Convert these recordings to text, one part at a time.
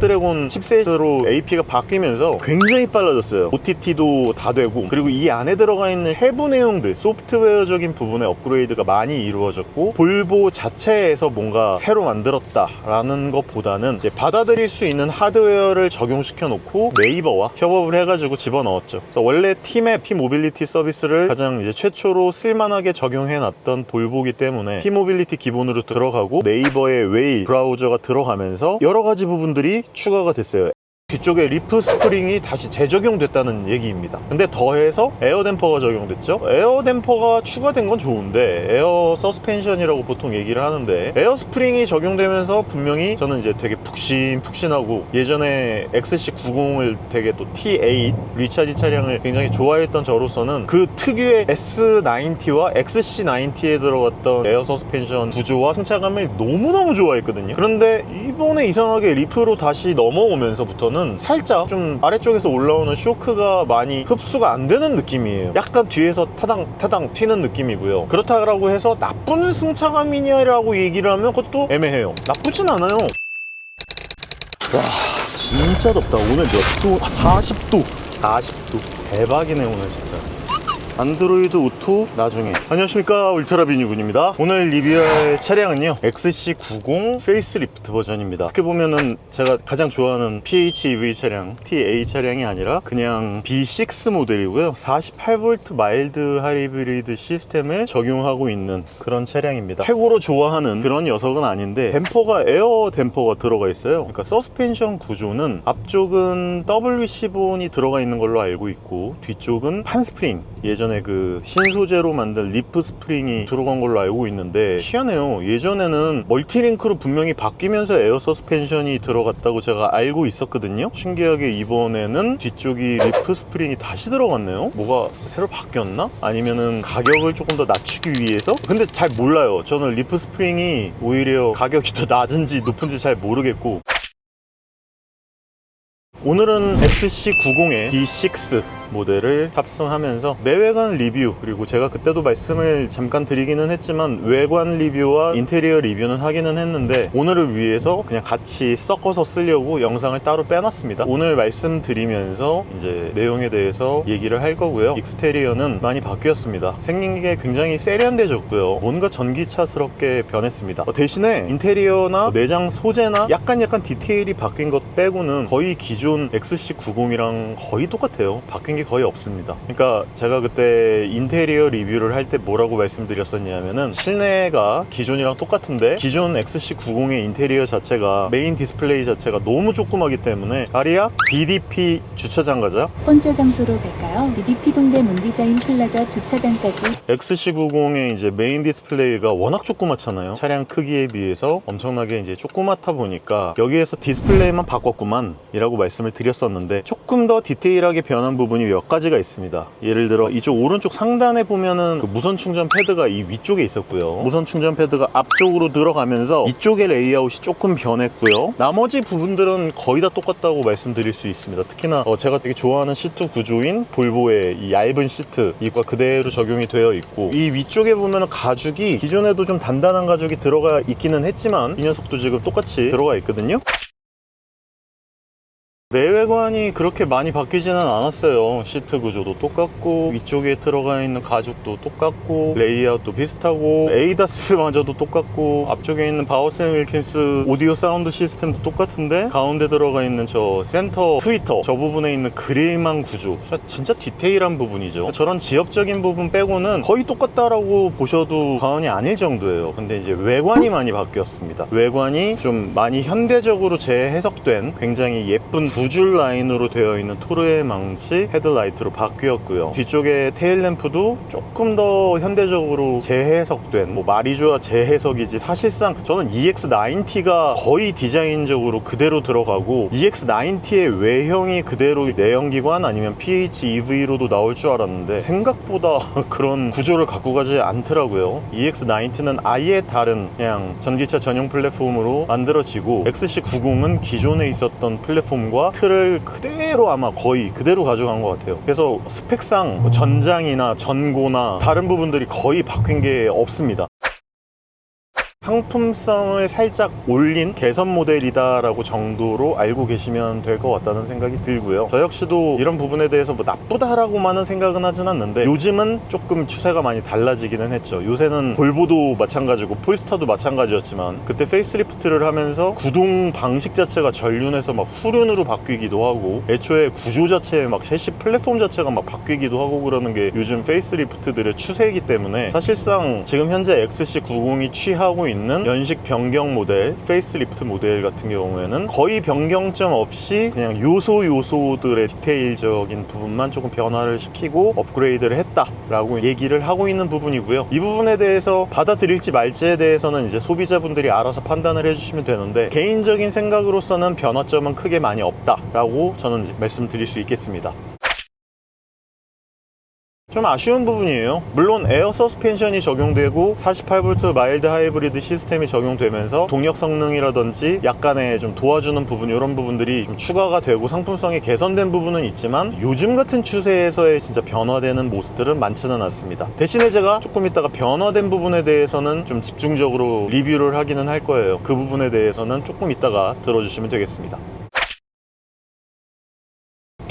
스냅드래곤 칩셋으로 AP가 바뀌면서 굉장히 빨라졌어요. OTT도 다 되고 그리고 이 안에 들어가 있는 해부 내용들 소프트웨어적인 부분의 업그레이드가 많이 이루어졌고 볼보 자체에서 뭔가 새로 만들었다라는 것보다는 이제 받아들일 수 있는 하드웨어를 적용시켜 놓고 네이버와 협업을 해가지고 집어넣었죠. 그래서 원래 팀의 P모빌리티 서비스를 가장 이제 최초로 쓸만하게 적용해 놨던 볼보기 때문에 P모빌리티 기본으로 들어가고 네이버의 웨이 브라우저가 들어가면서 여러 가지 부분들이 추가가 됐어요. 뒤쪽에 리프 스프링이 다시 재적용됐다는 얘기입니다. 근데 더해서 에어 댐퍼가 적용됐죠. 에어 댐퍼가 추가된 건 좋은데 에어 서스펜션이라고 보통 얘기를 하는데 에어 스프링이 적용되면서 분명히 저는 이제 되게 푹신푹신하고 예전에 XC90을 되게 또 T8 리차지 차량을 굉장히 좋아했던 저로서는 그 특유의 S90와 XC90에 들어갔던 에어 서스펜션 구조와 승차감을 너무너무 좋아했거든요. 그런데 이번에 이상하게 리프로 다시 넘어오면서부터는 살짝 좀 아래쪽에서 올라오는 쇼크가 많이 흡수가 안 되는 느낌이에요. 약간 뒤에서 타당 타당 튀는 느낌이고요. 그렇다고 해서 나쁜 승차감이냐라고 얘기를 하면 그것도 애매해요. 나쁘진 않아요. 와 진짜 덥다. 오늘 몇 도? 아, 40도. 40도. 대박이네 오늘 진짜. 안드로이드 오토 나중에. 안녕하십니까. 울트라비니군입니다. 오늘 리뷰할 차량은요. XC90 페이스리프트 버전입니다. 어떻게 보면은 제가 가장 좋아하는 PHEV 차량 TA 차량이 아니라 그냥 B6 모델이고요. 48V 마일드 하이브리드 시스템을 적용하고 있는 그런 차량입니다. 최고로 좋아하는 그런 녀석은 아닌데 댐퍼가 에어 댐퍼가 들어가 있어요. 그러니까 서스펜션 구조는 앞쪽은 WC본이 들어가 있는 걸로 알고 있고 뒤쪽은 판스프링 예전 에 그 신소재로 만든 리프 스프링이 들어간 걸로 알고 있는데 희한해요. 예전에는 멀티링크로 분명히 바뀌면서 에어 서스펜션이 들어갔다고 제가 알고 있었거든요. 신기하게 이번에는 뒤쪽이 리프 스프링이 다시 들어갔네요. 뭐가 새로 바뀌었나? 아니면은 가격을 조금 더 낮추기 위해서? 근데 잘 몰라요. 저는 리프 스프링이 오히려 가격이 더 낮은지 높은지 잘 모르겠고 오늘은 XC90의 D6 모델을 탑승하면서 내외관 리뷰 그리고 제가 그때도 말씀을 잠깐 드리기는 했지만 외관 리뷰와 인테리어 리뷰는 하기는 했는데 오늘을 위해서 그냥 같이 섞어서 쓰려고 영상을 따로 빼놨습니다. 오늘 말씀드리면서 이제 내용에 대해서 얘기를 할 거고요. 익스테리어는 많이 바뀌었습니다. 생긴 게 굉장히 세련돼졌고요. 뭔가 전기차스럽게 변했습니다. 어, 대신에 인테리어나 내장 소재나 약간 약간 디테일이 바뀐 것 빼고는 거의 기존 XC90이랑 거의 똑같아요. 바뀐 게 거의 없습니다 그러니까 제가 그때 인테리어 리뷰를 할 때 뭐라고 말씀드렸었냐면은 실내가 기존이랑 똑같은데 기존 XC90의 인테리어 자체가 메인 디스플레이 자체가 너무 조그마기 때문에 아리아 BDP 주차장 가자 번째 장소로 갈까요? BDP 동대문 디자인 플라자 주차장까지 XC90의 이제 메인 디스플레이가 워낙 조그맣잖아요. 차량 크기에 비해서 엄청나게 이제 조그맣다 보니까 여기에서 디스플레이만 바꿨구만 이라고 말씀을 드렸었는데 조금 더 디테일하게 변한 부분이 몇 가지가 있습니다. 예를 들어 이쪽 오른쪽 상단에 보면은 그 무선 충전 패드가 이 위쪽에 있었고요. 무선 충전 패드가 앞쪽으로 들어가면서 이쪽의 레이아웃이 조금 변했고요. 나머지 부분들은 거의 다 똑같다고 말씀드릴 수 있습니다. 특히나 어, 제가 되게 좋아하는 시트 구조인 볼보의 이 얇은 시트 이과 그대로 적용이 되어 있고 이 위쪽에 보면 가죽이 기존에도 좀 단단한 가죽이 들어가 있기는 했지만 이 녀석도 지금 똑같이 들어가 있거든요. 내외관이 그렇게 많이 바뀌지는 않았어요. 시트 구조도 똑같고 위쪽에 들어가 있는 가죽도 똑같고 레이아웃도 비슷하고 에이다스마저도 똑같고 앞쪽에 있는 바우센 윌킨스 오디오 사운드 시스템도 똑같은데 가운데 들어가 있는 저 센터 트위터 저 부분에 있는 그릴망 구조 진짜 디테일한 부분이죠. 저런 지엽적인 부분 빼고는 거의 똑같다라고 보셔도 과언이 아닐 정도예요. 근데 이제 외관이 많이 바뀌었습니다. 외관이 좀 많이 현대적으로 재해석된 굉장히 예쁜 두 줄 라인으로 되어 있는 토르의 망치 헤드라이트로 바뀌었고요. 뒤쪽에 테일램프도 조금 더 현대적으로 재해석된 뭐 좋아 재해석이지 사실상 저는 EX90가 거의 디자인적으로 그대로 들어가고 EX90의 외형이 그대로 내연기관 아니면 PHEV로도 나올 줄 알았는데 생각보다 그런 구조를 갖고 가지 않더라고요. EX90는 아예 다른 그냥 전기차 전용 플랫폼으로 만들어지고 XC90은 기존에 있었던 플랫폼과 틀을 그대로 아마 거의 그대로 가져간 것 같아요. 그래서 스펙상 뭐 전장이나 전고나 다른 부분들이 거의 바뀐 게 없습니다. 상품성을 살짝 올린 개선 모델이다라고 정도로 알고 계시면 될 것 같다는 생각이 들고요. 저 역시도 이런 부분에 대해서 뭐 나쁘다라고만은 생각은 하진 않는데 요즘은 조금 추세가 많이 달라지기는 했죠. 요새는 볼보도 마찬가지고 폴스타도 마찬가지였지만 그때 페이스리프트를 하면서 구동 방식 자체가 전륜에서 막 후륜으로 바뀌기도 하고 애초에 구조 자체에 막 셰시 플랫폼 자체가 막 바뀌기도 하고 그러는 게 요즘 페이스리프트들의 추세이기 때문에 사실상 지금 현재 XC90이 취하고 있는 연식 변경 모델 페이스리프트 모델 같은 경우에는 거의 변경점 없이 그냥 요소 요소들의 디테일적인 부분만 조금 변화를 시키고 업그레이드를 했다라고 얘기를 하고 있는 부분이고요. 이 부분에 대해서 받아들일지 말지에 대해서는 이제 소비자분들이 알아서 판단을 해주시면 되는데 개인적인 생각으로서는 변화점은 크게 많이 없다라고 저는 말씀드릴 수 있겠습니다. 좀 아쉬운 부분이에요. 물론 에어 서스펜션이 적용되고 48V 마일드 하이브리드 시스템이 적용되면서 동력 성능이라든지 약간의 좀 도와주는 부분 이런 부분들이 좀 추가가 되고 상품성이 개선된 부분은 있지만 요즘 같은 추세에서의 진짜 변화되는 모습들은 많지는 않습니다. 대신에 제가 조금 이따가 변화된 부분에 대해서는 좀 집중적으로 리뷰를 하기는 할 거예요. 그 부분에 대해서는 조금 이따가 들어주시면 되겠습니다.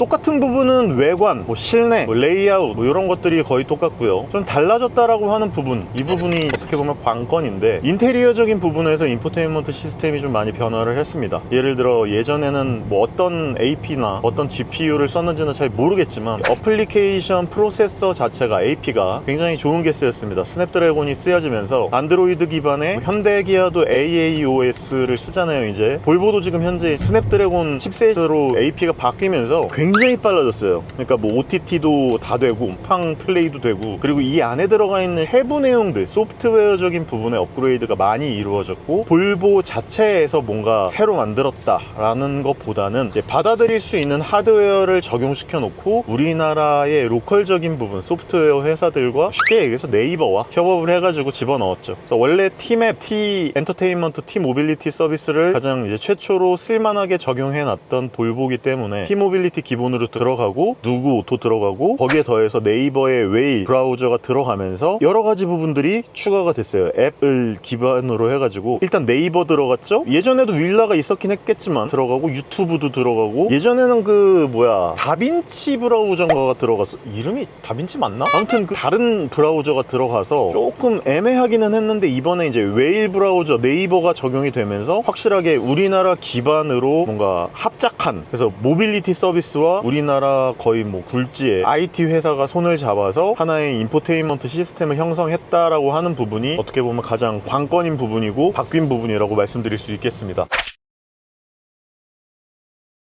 똑같은 부분은 외관, 뭐 실내, 뭐 레이아웃 뭐 이런 것들이 거의 똑같고요. 좀 달라졌다라고 하는 부분, 이 부분이 어떻게 보면 관건인데 인테리어적인 부분에서 인포테인먼트 시스템이 좀 많이 변화를 했습니다. 예를 들어 예전에는 뭐 어떤 AP나 어떤 GPU를 썼는지는 잘 모르겠지만 어플리케이션 프로세서 자체가 AP가 굉장히 좋은 게 쓰였습니다. 스냅드래곤이 쓰여지면서 안드로이드 기반의 뭐 현대 기아도 AAOS를 쓰잖아요. 이제 볼보도 지금 현재 스냅드래곤 칩셋으로 AP가 바뀌면서 굉장히 빨라졌어요. 그러니까 뭐 OTT도 다 되고 팡 플레이도 되고 그리고 이 안에 들어가 있는 해부 내용들 소프트웨어적인 부분의 업그레이드가 많이 이루어졌고 볼보 자체에서 뭔가 새로 만들었다라는 것보다는 이제 받아들일 수 있는 하드웨어를 적용시켜 놓고 우리나라의 로컬적인 부분 소프트웨어 회사들과 쉽게 얘기해서 네이버와 협업을 해가지고 집어넣었죠. 그래서 원래 T맵, T 엔터테인먼트, T 모빌리티 서비스를 가장 이제 최초로 쓸만하게 적용해 놨던 볼보기 때문에 T 모빌리티 기본 으로 들어가고 누구 오토 들어가고 거기에 더해서 네이버의 웨이 브라우저가 들어가면서 여러 가지 부분들이 추가가 됐어요. 앱을 기반으로 해가지고 일단 네이버 들어갔죠. 예전에도 윌라가 있었긴 했겠지만 들어가고 유튜브도 들어가고 예전에는 그 뭐야 다빈치 브라우저가 들어갔어. 이름이 다빈치 맞나? 아무튼 그 다른 브라우저가 들어가서 조금 애매하기는 했는데 이번에 이제 웨일 브라우저 네이버가 적용이 되면서 확실하게 우리나라 기반으로 뭔가 합작한 그래서 모빌리티 서비스와 우리나라 거의 뭐 굴지의 IT 회사가 손을 잡아서 하나의 인포테인먼트 시스템을 형성했다라고 하는 부분이 어떻게 보면 가장 관건인 부분이고 바뀐 부분이라고 말씀드릴 수 있겠습니다.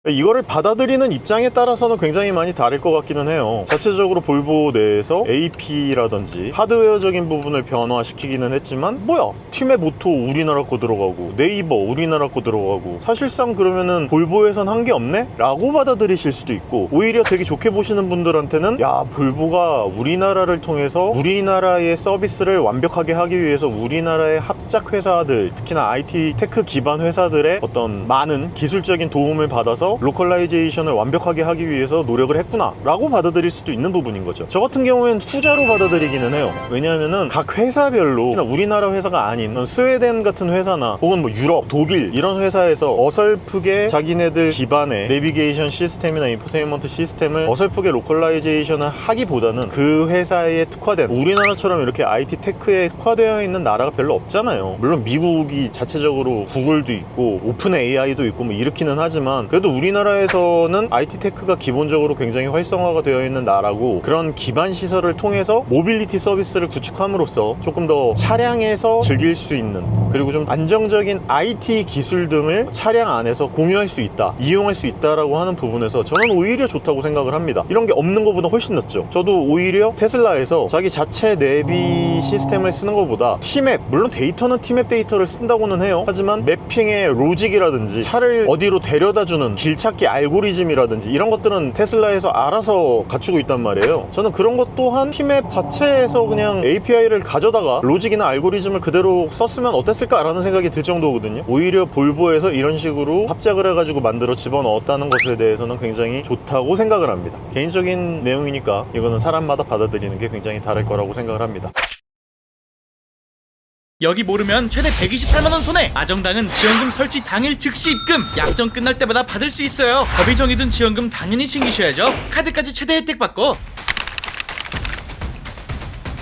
이거를 받아들이는 입장에 따라서는 굉장히 많이 다를 것 같기는 해요. 자체적으로 볼보 내에서 AP라든지 하드웨어적인 부분을 변화시키기는 했지만 뭐야 팀의 모토 우리나라 거 들어가고 네이버 우리나라 거 들어가고 사실상 그러면은 볼보에선 한 게 없네? 라고 받아들이실 수도 있고 오히려 되게 좋게 보시는 분들한테는 야 볼보가 우리나라를 통해서 우리나라의 서비스를 완벽하게 하기 위해서 우리나라의 합작 회사들 특히나 IT 테크 기반 회사들의 어떤 많은 기술적인 도움을 받아서 로컬라이제이션을 완벽하게 하기 위해서 노력을 했구나 라고 받아들일 수도 있는 부분인 거죠. 저 같은 경우엔 후자로 받아들이기는 해요. 왜냐하면은 각 회사별로 우리나라 회사가 아닌 스웨덴 같은 회사나 혹은 뭐 유럽, 독일 이런 회사에서 어설프게 자기네들 기반의 내비게이션 시스템이나 인포테인먼트 시스템을 어설프게 로컬라이제이션을 하기보다는 그 회사에 특화된 우리나라처럼 이렇게 IT 테크에 특화되어 있는 나라가 별로 없잖아요. 물론 미국이 자체적으로 구글도 있고 오픈 AI도 있고 뭐 이렇기는 하지만 그래도 우리 나라에서는 IT 테크가 기본적으로 굉장히 활성화가 되어 있는 나라고 그런 기반 시설을 통해서 모빌리티 서비스를 구축함으로써 조금 더 차량에서 즐길 수 있는 그리고 좀 안정적인 IT 기술 등을 차량 안에서 공유할 수 있다 이용할 수 있다라고 하는 부분에서 저는 오히려 좋다고 생각을 합니다. 이런 게 없는 것보다 훨씬 낫죠. 저도 오히려 테슬라에서 자기 자체 내비 시스템을 쓰는 것보다 티맵 물론 데이터는 티맵 데이터를 쓴다고는 해요. 하지만 매핑의 로직이라든지 차를 어디로 데려다 주는 길 찾기 알고리즘이라든지 이런 것들은 테슬라에서 알아서 갖추고 있단 말이에요. 저는 그런 것 또한 티맵 자체에서 그냥 API를 가져다가 로직이나 알고리즘을 그대로 썼으면 어땠을까라는 생각이 들 정도거든요. 오히려 볼보에서 이런 식으로 합작을 해가지고 만들어 집어넣었다는 것에 대해서는 굉장히 좋다고 생각을 합니다. 개인적인 내용이니까 이거는 사람마다 받아들이는 게 굉장히 다를 거라고 생각을 합니다 여기 모르면 최대 128만원 손해. 아정당은 지원금 설치 당일 즉시 입금. 약정 끝날 때마다 받을 수 있어요. 법이 정해둔 지원금 당연히 챙기셔야죠. 카드까지 최대 혜택 받고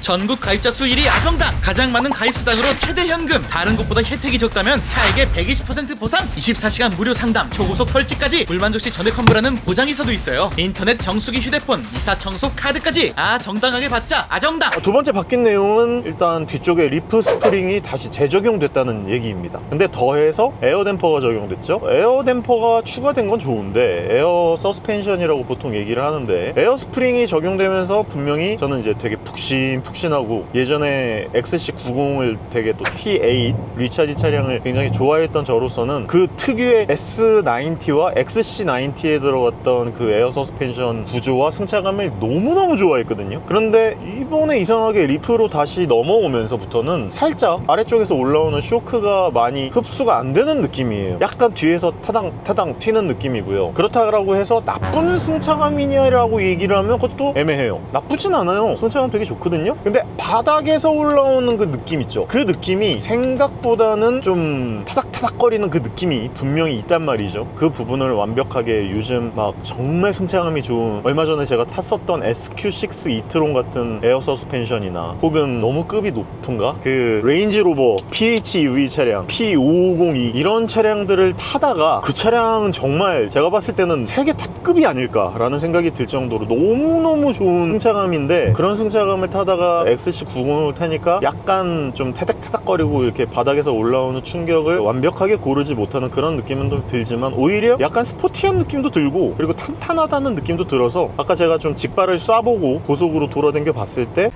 전국 가입자 수 1위 아정당. 가장 많은 가입 수당으로 최대 현금. 다른 곳보다 혜택이 적다면 차액의 120% 보상. 24시간 무료 상담. 초고속 설치까지. 불만족 시 전액 환불하는 보장이서도 있어요. 인터넷 정수기 휴대폰 이사 청소 카드까지. 아 정당하게 받자. 아정당. 두 번째 바뀐 내용은 일단 뒤쪽에 리프 스프링이 다시 재적용됐다는 얘기입니다. 근데 더해서 에어 댐퍼가 적용됐죠. 에어 댐퍼가 추가된 건 좋은데 에어 서스펜션이라고 보통 얘기를 하는데 에어 스프링이 적용되면서 분명히 저는 이제 되게 푹신 푹신 하고 예전에 XC90을 되게 또 T8 리차지 차량을 굉장히 좋아했던 저로서는 그 특유의 S90와 XC90에 들어갔던 그 에어 서스펜션 구조와 승차감을 너무너무 좋아했거든요. 그런데 이번에 이상하게 리프로 다시 넘어오면서부터는 살짝 아래쪽에서 올라오는 쇼크가 많이 흡수가 안 되는 느낌이에요. 약간 뒤에서 타당 타당 튀는 느낌이고요. 그렇다고 해서 나쁜 승차감이냐라고 얘기를 하면 그것도 애매해요. 나쁘진 않아요. 승차감 되게 좋거든요. 근데 바닥에서 올라오는 그 느낌 있죠. 그 느낌이 생각보다는 좀 타닥 타닥거리는 그 느낌이 분명히 있단 말이죠. 그 부분을 완벽하게 요즘 막 정말 승차감이 좋은 얼마 전에 제가 탔었던 SQ6 이트론 같은 에어 서스펜션이나 혹은 너무 급이 높은가? 그 레인지로버 PHEV 차량 P5502 이런 차량들을 타다가 그 차량은 정말 제가 봤을 때는 세계 탑급이 아닐까라는 생각이 들 정도로 너무너무 좋은 승차감인데 그런 승차감을 타다가 XC90을 타니까 약간 좀 타닥타닥거리고 이렇게 바닥에서 올라오는 충격을 완벽 하게 고르지 못하는 그런 느낌은 좀 들지만 오히려 약간 스포티한 느낌도 들고 그리고 탄탄하다는 느낌도 들어서 아까 제가 좀 직발을 쏴보고 고속으로 돌아댕겨 봤을 때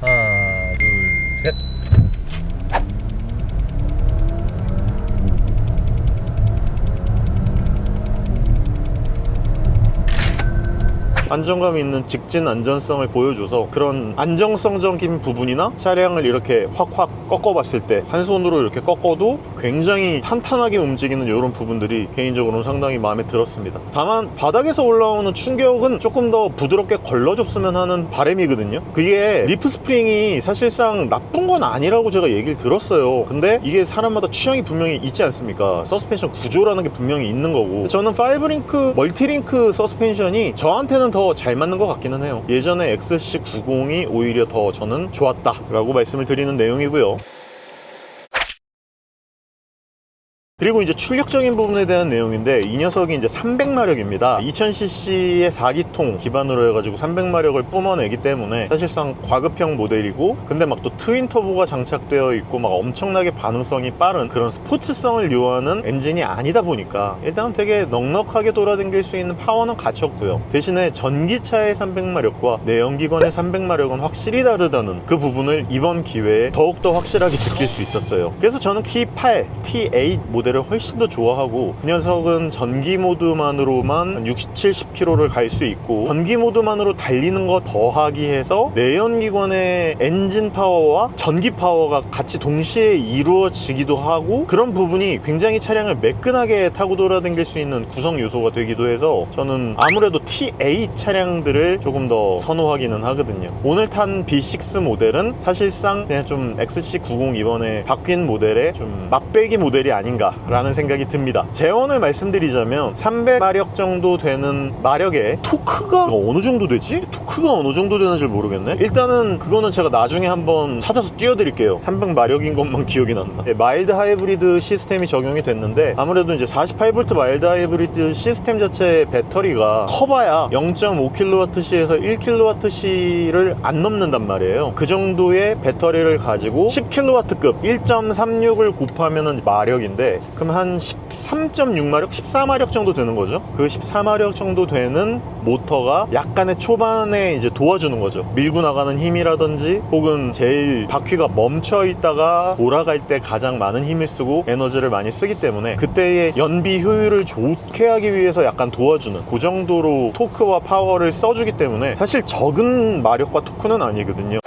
하나, 둘, 셋. 안정감 있는 직진 안전성을 보여줘서 그런 안정성적인 부분이나 차량을 이렇게 확확 꺾어봤을 때 한 손으로 이렇게 꺾어도 굉장히 탄탄하게 움직이는 이런 부분들이 개인적으로는 상당히 마음에 들었습니다. 다만 바닥에서 올라오는 충격은 조금 더 부드럽게 걸러줬으면 하는 바람이거든요. 그게 리프 스프링이 사실상 나쁜 건 아니라고 제가 얘기를 들었어요. 근데 이게 사람마다 취향이 분명히 있지 않습니까? 서스펜션 구조라는 게 분명히 있는 거고 저는 5링크 멀티링크 서스펜션이 저한테는 더 잘 맞는 것 같기는 해요. 예전에 XC90이 오히려 더 저는 좋았다 라고 말씀을 드리는 내용이고요. 그리고 이제 출력적인 부분에 대한 내용인데 이 녀석이 이제 300마력입니다. 2000cc의 4기통 기반으로 해가지고 300마력을 뿜어내기 때문에 사실상 과급형 모델이고 근데 막 또 트윈 터보가 장착되어 있고 막 엄청나게 반응성이 빠른 그런 스포츠성을 요하는 엔진이 아니다 보니까 일단 되게 넉넉하게 돌아다닐 수 있는 파워는 갖췄고요. 대신에 전기차의 300마력과 내연기관의 300마력은 확실히 다르다는 그 부분을 이번 기회에 더욱더 확실하게 느낄 수 있었어요. 그래서 저는 T8, T8 모델 을 훨씬 더 좋아하고 그 녀석은 전기 모드만으로만 60, 70km를 갈 수 있고 전기 모드만으로 달리는 거 더하기 해서 내연기관의 엔진 파워와 전기 파워가 같이 동시에 이루어지기도 하고 그런 부분이 굉장히 차량을 매끈하게 타고 돌아다닐 수 있는 구성 요소가 되기도 해서 저는 아무래도 T8 차량들을 조금 더 선호하기는 하거든요. 오늘 탄 B6 모델은 사실상 그냥 좀 XC90 이번에 바뀐 모델의 좀 맛배기 모델이 아닌가 라는 생각이 듭니다. 재원을 말씀드리자면 300마력 정도 되는 마력에 토크가 어느 정도 되지? 토크가 어느 정도 되는지 모르겠네. 일단은 그거는 제가 나중에 한번 찾아서 띄워드릴게요. 300마력인 것만 기억이 난다. 네, 마일드 하이브리드 시스템이 적용이 됐는데 아무래도 이제 48V 마일드 하이브리드 시스템 자체의 배터리가 커봐야 0.5kWh에서 1kWh를 안 넘는단 말이에요. 그 정도의 배터리를 가지고 10kW급 1.36을 곱하면은 마력인데 그럼 한 13.6마력, 14마력 정도 되는 거죠. 그 14마력 정도 되는 모터가 약간의 초반에 이제 도와주는 거죠. 밀고 나가는 힘이라든지 혹은 제일 바퀴가 멈춰 있다가 돌아갈 때 가장 많은 힘을 쓰고 에너지를 많이 쓰기 때문에 그때의 연비 효율을 좋게 하기 위해서 약간 도와주는 그 정도로 토크와 파워를 써주기 때문에 사실 적은 마력과 토크는 아니거든요.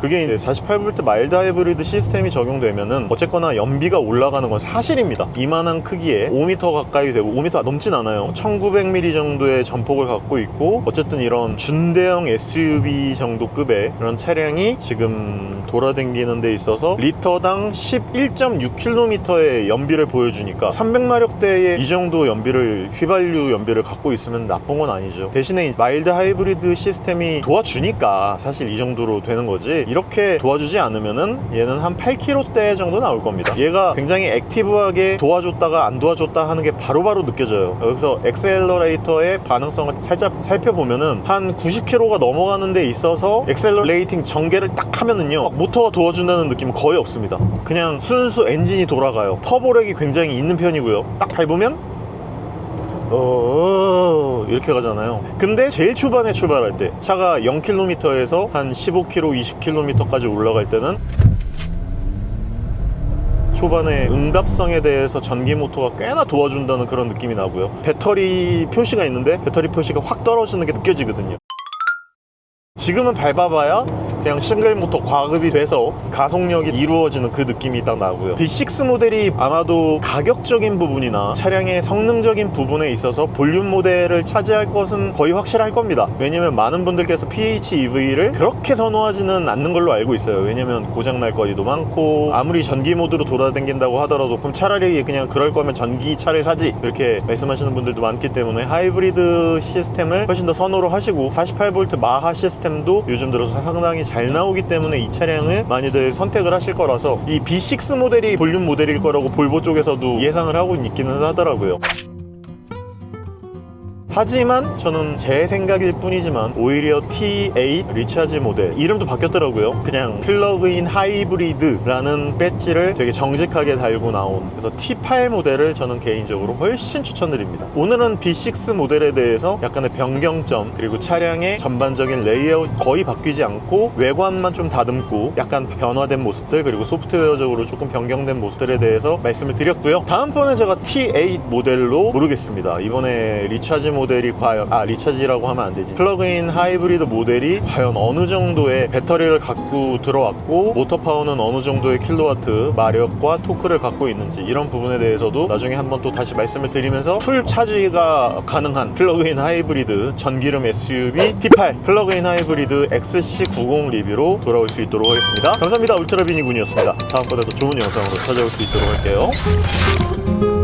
그게 이제 48V 마일드 하이브리드 시스템이 적용되면은 어쨌거나 연비가 올라가는 건 사실입니다. 이만한 크기에 5m 가까이 되고 5m 넘진 않아요. 1900mm 정도의 전폭을 갖고 있고 어쨌든 이런 준대형 SUV 정도 급의 이런 차량이 지금 돌아다니는 데 있어서 리터당 11.6km의 연비를 보여주니까 300마력대의 이 정도 연비를 휘발유 연비를 갖고 있으면 나쁜 건 아니죠. 대신에 이 마일드 하이브리드 시스템이 도와주니까 사실 이 정도로 되는 거지. 이렇게 도와주지 않으면은 얘는 한 8km대 정도 나올 겁니다. 얘가 굉장히 액티브하게 도와줬다가 안 도와줬다 하는 게 바로바로 느껴져요. 여기서 엑셀러레이터의 반응성을 살짝 살펴보면은 한 90km가 넘어가는 데 있어서 엑셀러레이팅 전개를 딱 하면은요 막 모터가 도와준다는 느낌은 거의 없습니다. 그냥 순수 엔진이 돌아가요. 터보력이 굉장히 있는 편이고요. 딱 밟으면 어 이렇게 가잖아요. 근데 제일 초반에 출발할 때 차가 0km에서 한 15km, 20km까지 올라갈 때는 초반에 응답성에 대해서 전기 모터가 꽤나 도와준다는 그런 느낌이 나고요. 배터리 표시가 있는데 배터리 표시가 확 떨어지는 게 느껴지거든요. 지금은 밟아봐야 그냥 싱글 모터 과급이 돼서 가속력이 이루어지는 그 느낌이 딱 나고요. B6 모델이 아마도 가격적인 부분이나 차량의 성능적인 부분에 있어서 볼륨 모델을 차지할 것은 거의 확실할 겁니다. 왜냐면 많은 분들께서 PHEV를 그렇게 선호하지는 않는 걸로 알고 있어요. 왜냐면 고장날 거리도 많고 아무리 전기 모드로 돌아다닌다고 하더라도 그럼 차라리 그냥 그럴 거면 전기차를 사지 이렇게 말씀하시는 분들도 많기 때문에 하이브리드 시스템을 훨씬 더 선호를 하시고 48V 마하 시스템도 요즘 들어서 상당히 잘 나오기 때문에 이 차량을 많이들 선택을 하실 거라서 이 B6 모델이 볼륨 모델일 거라고 볼보 쪽에서도 예상을 하고 있기는 하더라고요. 하지만 저는 제 생각일 뿐이지만 오히려 T8 리차지 모델. 이름도 바뀌었더라고요. 그냥 플러그인 하이브리드라는 배지를 되게 정직하게 달고 나온. 그래서 T8 모델을 저는 개인적으로 훨씬 추천드립니다. 오늘은 B6 모델에 대해서 약간의 변경점 그리고 차량의 전반적인 레이아웃 거의 바뀌지 않고 외관만 좀 다듬고 약간 변화된 모습들 그리고 소프트웨어적으로 조금 변경된 모습들에 대해서 말씀을 드렸고요. 다음번에 제가 T8 모델로 모르겠습니다. 이번에 리차지 모델이 과연 아 리차지라고 하면 안 되지. 플러그인 하이브리드 모델이 과연 어느 정도의 배터리를 갖고 들어왔고 모터 파워는 어느 정도의 킬로와트 마력과 토크를 갖고 있는지 이런 부분에 대해서도 나중에 한번 또 다시 말씀을 드리면서 풀 차지가 가능한 플러그인 하이브리드 전기름 SUV T8 플러그인 하이브리드 XC90 리뷰로 돌아올 수 있도록 하겠습니다. 감사합니다. 울트라비니군이었습니다. 다음번에도 좋은 영상으로 찾아올 수 있도록 할게요